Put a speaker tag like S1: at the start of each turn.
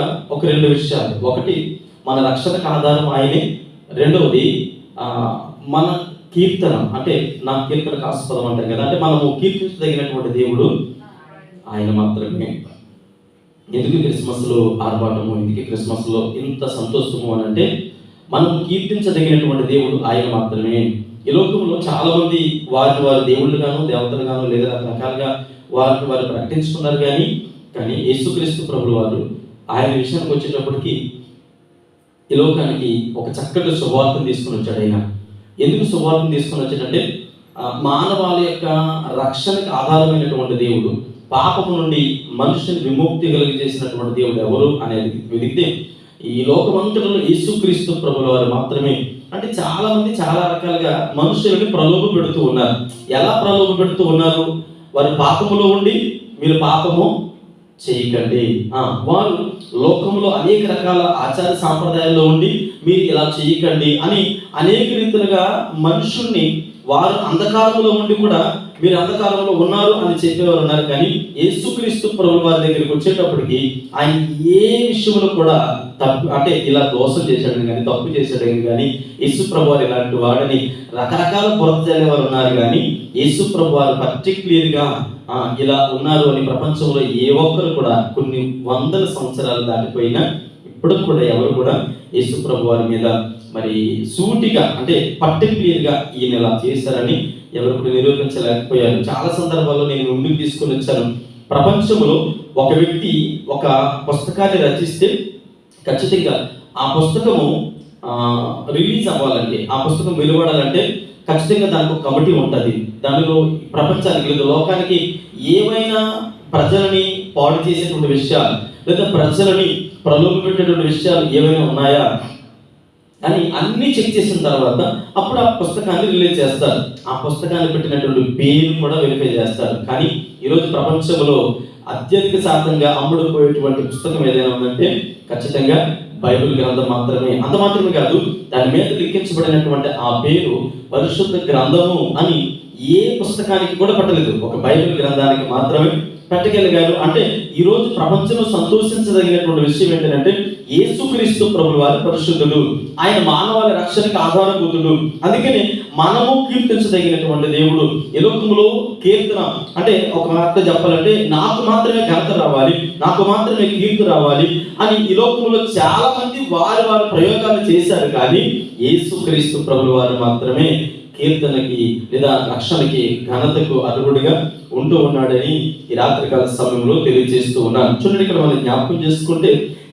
S1: ఒక రెండు విషయాలు. ఒకటి మన రక్షణకు ఆధారం ఆయనే. రెండవది మన కీర్తన అంటే నా కీర్తనకు ఆస్పదం అంటాం కదా అంటే మనము కీర్తించదగినటువంటి దేవుడు ఆయన మాత్రమే. ఎందుకు క్రిస్మస్లో ఆర్భాటము ఎందుకు క్రిస్మస్లో ఇంత సంతోషము అని అంటే మనం కీర్తించదగినటువంటి దేవుడు ఆయన మాత్రమే. ఈ లోకంలో చాలా మంది వారిని వారి దేవుళ్ళుగాను దేవతలుగాను లేదా రకరకాలుగా వారిని వారు ప్రకటించుకున్నారు కానీ కానీ యేసుక్రీస్తు ప్రభులు వారు ఆయన విషయానికి వచ్చేటప్పటికి ఈ లోకానికి ఒక చక్కటి శుభవార్తను తీసుకుని వచ్చాడు ఆయన. ఎందుకు శుభవార్తను తీసుకుని వచ్చాడంటే మానవాల యొక్క రక్షణకు ఆధారమైనటువంటి దేవుడు పాపము నుండి మనుషుని విముక్తి కలిగి చేసినటువంటి దేవుడు ఎవరు అనేది వెతికితే ఈ లోకమంతటిలో యేసుక్రీస్తు ప్రభుల వారు మాత్రమే. అంటే చాలా మంది చాలా రకాలుగా మనుషులని ప్రలోభ పెడుతూ ఉన్నారు. ఎలా ప్రలోభ పెడుతూ ఉన్నారు? వారి పాపములో ఉండి మీరు పాపము చేయకండి. ఆ, వారు లోకంలో అనేక రకాల ఆచార సాంప్రదాయాల్లో ఉండి మీరు ఇలా చేయకండి అని అనేక రీతిలుగా మనుషుల్ని వారు అంధకారంలో ఉండి కూడా మీరు అంధకారంలో ఉన్నారు అని చెప్పేవారు ఉన్నారు. కానీ యేసుక్రీస్తు ప్రభు వారి దగ్గరికి వచ్చేటప్పటికి ఆయన ఏ విషయంలో కూడా తప్పు అంటే ఇలా దోషం చేశాడని కానీ తప్పు చేశాడని కానీ యేసు ప్రభువారు ఇలాంటి వాడని రకరకాల బురద వారు ఉన్నారు కానీ యేసు ప్రభు వారు పర్టిక్యులర్గా ఇలా ఉన్నారు అని ప్రపంచంలో ఏ ఒక్కరు కూడా కొన్ని వందల సంవత్సరాలు దాటిపోయినా ఇప్పుడు కూడా ఎవరు కూడా యేసు ప్రభు వారి మీద మరి సూటిగా అంటే పర్టిక్యులర్గా ఈయన ఇలా చేశారని ఎవరు కూడా నిరూపించలేకపోయారు. చాలా సందర్భాల్లో నేను ముందుకు తీసుకుని వచ్చాను. ప్రపంచంలో ఒక వ్యక్తి ఒక పుస్తకాన్ని రచిస్తే ఖచ్చితంగా ఆ పుస్తకము రిలీజ్ అవ్వాలంటే ఆ పుస్తకం వెలువడాలంటే ఖచ్చితంగా దానికి ఒక కమిటీ ఉంటుంది. దానిలో ప్రపంచానికి లేదా లోకానికి ఏమైనా ప్రజలని పాడు చేసేటువంటి విషయాలు లేదా ప్రజలని ప్రలోభపెట్టేటువంటి విషయాలు ఏమైనా ఉన్నాయా అని అన్ని చెక్ చేసిన తర్వాత అప్పుడు ఆ పుస్తకాన్ని రిలీజ్ చేస్తారు. ఆ పుస్తకాన్ని పెట్టినటువంటి పేరు కూడా వెరిఫై చేస్తారు. కానీ ఈరోజు ప్రపంచంలో అత్యధిక శాతంగా అమ్ముడుపోయేటువంటి పుస్తకం ఏదైనా ఉందంటే ఖచ్చితంగా బైబిల్ గ్రంథం మాత్రమే. అంత మాత్రమే కాదు దాని మీద లిఖించబడినటువంటి ఆ పేరు పరిశుద్ధ గ్రంథము అని ఏ పుస్తకానికి కూడా పట్టలేదు. ఒక బైబిల్ గ్రంథానికి మాత్రమే పెట్టగలిగారు అంటే ఈరోజు ప్రపంచంలో సంతోషించదగినటువంటి విషయం ఏంటంటే యేసుక్రీస్తు ప్రభులు వారి పరిశుద్ధుడు ఆయన మానవాల రక్షణకు ఆధారభూతుడు అందుకని మనము కీర్తించదగినటువంటి దేవుడు. ఎలోకములో కీర్తన అంటే ఒక మాట చెప్పాలంటే నాకు మాత్రమే ఘనత రావాలి నాకు మాత్రమే కీర్తి రావాలి అని ఈ లోకంలో చాలా మంది వారి వారి ప్రయోగాలు చేశారు. కానీ యేసుక్రీస్తు ప్రభులు వారు మాత్రమే కీర్తనకి లేదా రక్షణకి ఘనతకు అర్హుడిగా ఉంటూ ఉన్నాడని ఈ రాత్రికాల సమయంలో తెలియజేస్తూ ఉన్నాను. చూడండి ఇక్కడ మనం జ్ఞాపకం చేసుకుంటే